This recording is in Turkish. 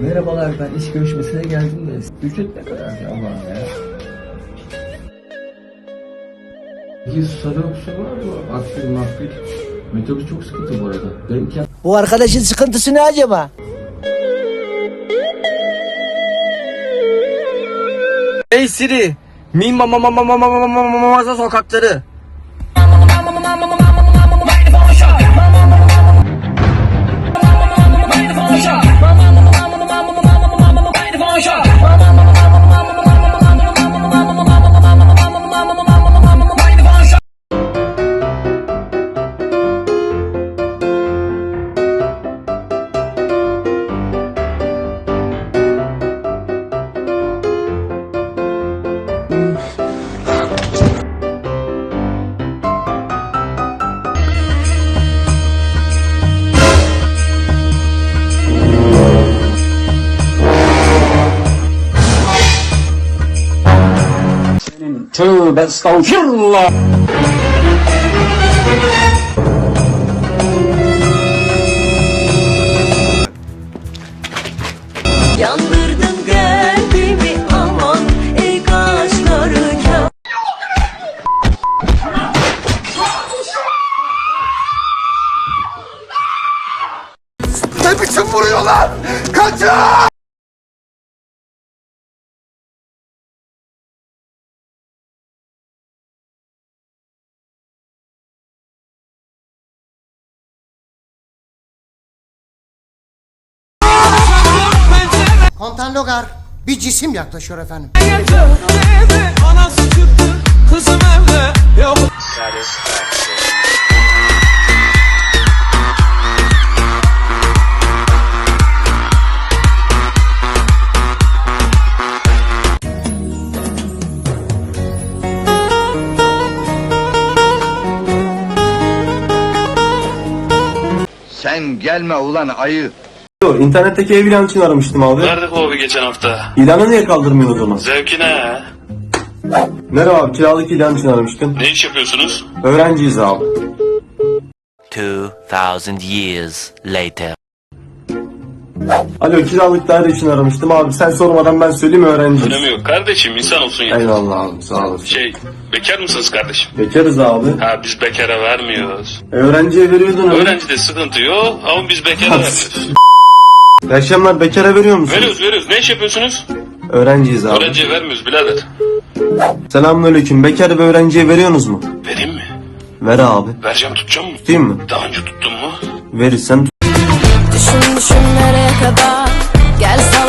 Merhabalar ben iş görüşmesine geldim de ücret ne kadar ya Allah'ım ya? Peki sarı öksü var mı? Akbil makbil. Metrobüs çok sıkıntı bu arada. Benimki Bu arkadaşın sıkıntısı ne acaba? Hey Siri, Mima mama mama mama mama mama mama sokakları. Tövbe estağfirullah. Yandırdın kalbimi aman ey kaşları kâr Ne biçim vuruyorlar? Kontan Logar bir cisim yaklaşıyor efendim. Sen gelme ulan ayı. İnternetteki ev ilanı için aramıştım abi. Verdik abi geçen hafta. İlanı niye kaldırmıyorsun o zaman? Zevkine. Merhaba abi kiralık ilan için aramıştım. Ne iş yapıyorsunuz? Öğrenciyiz abi. 2000 years later. Alo kiralık daire için aramıştım abi sen sormadan ben söyleyeyim öğrenciyiz. Önemi yok. Kardeşim insan olsun ya. Eyvallah abi sağ olasın. Şey bekar mısınız kardeşim? Bekarız abi. Ha biz bekara vermiyoruz. E, öğrenciye veriyordun öyle. Öğrencide sıkıntı yok ama biz bekara vermiyoruz. İyi akşamlar bekara veriyor musun? Veriyoruz veriyoruz. Ne iş yapıyorsunuz? Öğrenciyiz abi. Öğrenciye vermiyoruz birader. Selamünaleyküm. Bekar ve öğrenciye veriyorsunuz mu? Vereyim mi? Ver abi. Vereceğim tutacağım mı? Tutayım mı? Daha önce tuttun mu? Verirsen tut. Düşün düşün nereye kadar Gel salla